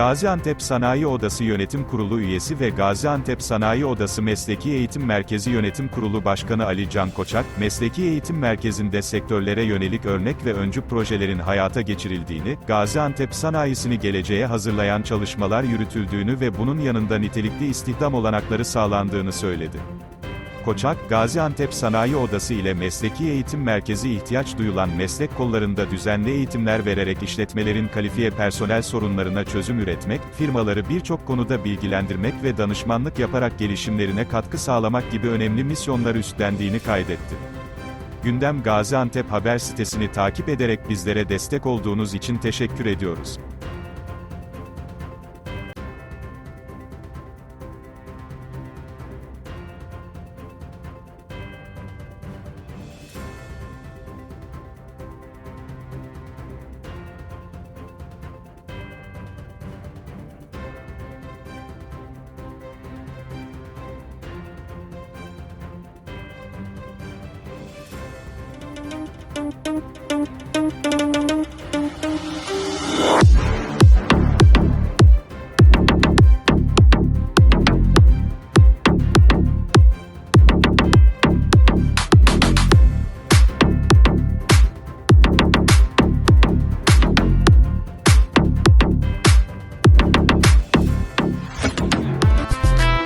Gaziantep Sanayi Odası Yönetim Kurulu üyesi ve Gaziantep Sanayi Odası Mesleki Eğitim Merkezi Yönetim Kurulu Başkanı Ali Can Koçak, Mesleki Eğitim Merkezi'nde sektörlere yönelik örnek ve öncü projelerin hayata geçirildiğini, Gaziantep sanayisini geleceğe hazırlayan çalışmalar yürütüldüğünü ve bunun yanında nitelikli istihdam olanakları sağlandığını söyledi. Koçak, Gaziantep Sanayi Odası ile Mesleki Eğitim Merkezi ihtiyaç duyulan meslek kollarında düzenli eğitimler vererek işletmelerin kalifiye personel sorunlarına çözüm üretmek, firmaları birçok konuda bilgilendirmek ve danışmanlık yaparak gelişimlerine katkı sağlamak gibi önemli misyonlar üstlendiğini kaydetti. Gündem Gaziantep haber sitesini takip ederek bizlere destek olduğunuz için teşekkür ediyoruz.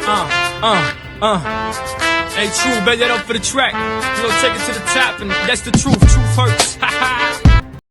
Uh, uh, uh. Hey, true, bet that up for the track. You know, take it to the top, and that's the truth. Truth hurts. Ha ha.